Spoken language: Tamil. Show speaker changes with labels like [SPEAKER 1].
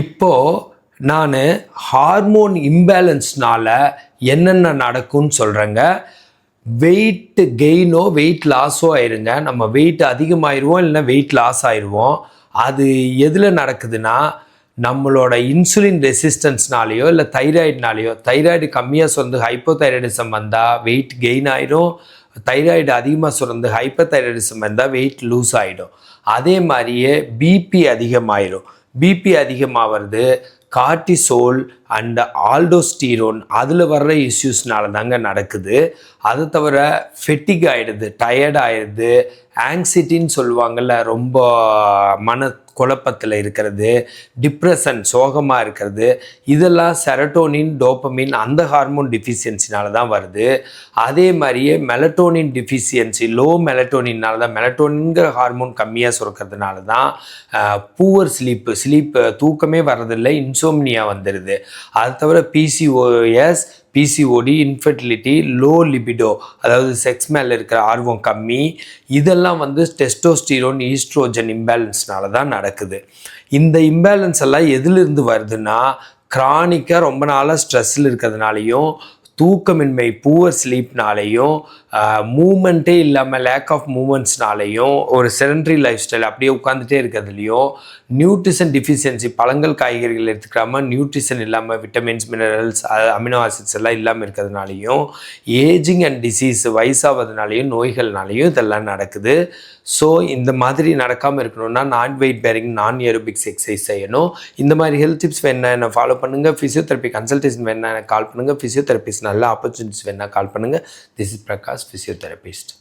[SPEAKER 1] இப்போது நான் ஹார்மோன் இம்பேலன்ஸ்னால் என்னென்ன நடக்கும்னு சொல்கிறேங்க வெயிட் கெயினோ வெயிட் லாஸோ ஆயிருங்க. நம்ம வெயிட் அதிகமாயிருவோம் இல்லைன்னா வெயிட் லாஸ் ஆயிடுவோம் அது எதில் நடக்குதுன்னா நம்மளோட இன்சுலின் ரெசிஸ்டன்ஸ்னாலேயோ இல்லை தைராய்டுனாலேயோ தைராய்டு கம்மியாக சுரந்து ஹைப்போதைராய்டிசம் வந்தால் வெயிட் கெயின் ஆயிடும் தைராய்டு அதிகமாக சுரந்து ஹைப்போதைராய்டிசம் வந்தால் வெயிட் லூஸ் ஆகிடும் அதே மாதிரியே பிபி அதிகமாயிரும். பிபி அதிகமாகிறது கார்டிசோல் அண்ட் ஆல்டோஸ்டீரோன் அதில் வர்ற இஷ்யூஸ்னால தாங்க நடக்குது. அது தவிர ஃபெட்டிக் ஆகிடுது டயர்ட் ஆகிடுது ஆங்ஸிட்டின்னு சொல்லுவாங்கள்ல ரொம்ப மன குழப்பத்தில் இருக்கிறது டிப்ரெஷன் சோகமாக இருக்கிறது இதெல்லாம் செரட்டோனின் டோப்பமின் அந்த ஹார்மோன் டிஃபிஷியன்சினால தான் வருது. அதே மாதிரியே மெலட்டோனின் டிஃபிஷியன்சி லோ மெலட்டோனின்னால தான் மெலட்டோனிங்கிற ஹார்மோன் கம்மியாக சுரக்கிறதுனால தான் பூவர் ஸ்லீப்பு ஸ்லீப் தூக்கமே வர்றதில்லை இன்சோம்னியா வந்துடுது அது தவிர PCOS PCOD infertility low libido அதாவது செக்ஸ் மேலே இருக்கிற ஆர்வம் கம்மி. இதெல்லாம் வந்து டெஸ்டோஸ்டீரோன் ஈஸ்ட்ரோஜன் இம்பேலன்ஸ்னால தான் நடக்குது. இந்த இம்பேலன்ஸ் எல்லாம் எதிலிருந்து வருதுன்னா கிரானிக்காக ரொம்ப நாளாக ஸ்ட்ரெஸ்ஸில் இருக்கிறதுனாலையும் தூக்கமின்மை பூவர் ஸ்லீப்னாலையும் மூமெண்ட்டே இல்லாமல் லேக் ஆஃப் மூமெண்ட்ஸ்னாலையும் ஒரு செடன்ட்ரி லைஃப் ஸ்டைல் அப்படியே உட்காந்துட்டே இருக்கிறதுலையும் நியூட்ரிஷன் டிஃபிஷியன்சி பழங்கள் காய்கறிகள் எடுத்துக்காமல் நியூட்ரிஷன் இல்லாமல் விட்டமின்ஸ் மினரல்ஸ் அமினோ ஆசிட்ஸ் எல்லாம் இல்லாமல் இருக்கிறதுனாலையும் ஏஜிங் அண்ட் டிசீஸ் வயசாவதுனாலையும் நோய்கள்னாலையும் இதெல்லாம் நடக்குது. ஸோ இந்த மாதிரி நடக்காமல் இருக்கணும்னா நான் வெயிட் பேரிங் நான் ஏரோபிக்ஸ் எக்ஸசைஸ் செய்யணும். இந்த மாதிரி ஹெல்த் டிப்ஸ் வேணா என்ன ஃபாலோ பண்ணுங்கள் ஃபிசியோதெரப்பி கன்சல்டேஷன் வேணா எனக்கு கால் பண்ணுங்கள் ஃபிசியோதெரபிஸ்ட் நல்ல ஆப்பர்ச்சுனிட்டிஸ் வேணால் கால் பண்ணுங்கள் திஸ் இஸ் பிரகாஷ் ஃபிசியோதெரபிஸ்ட்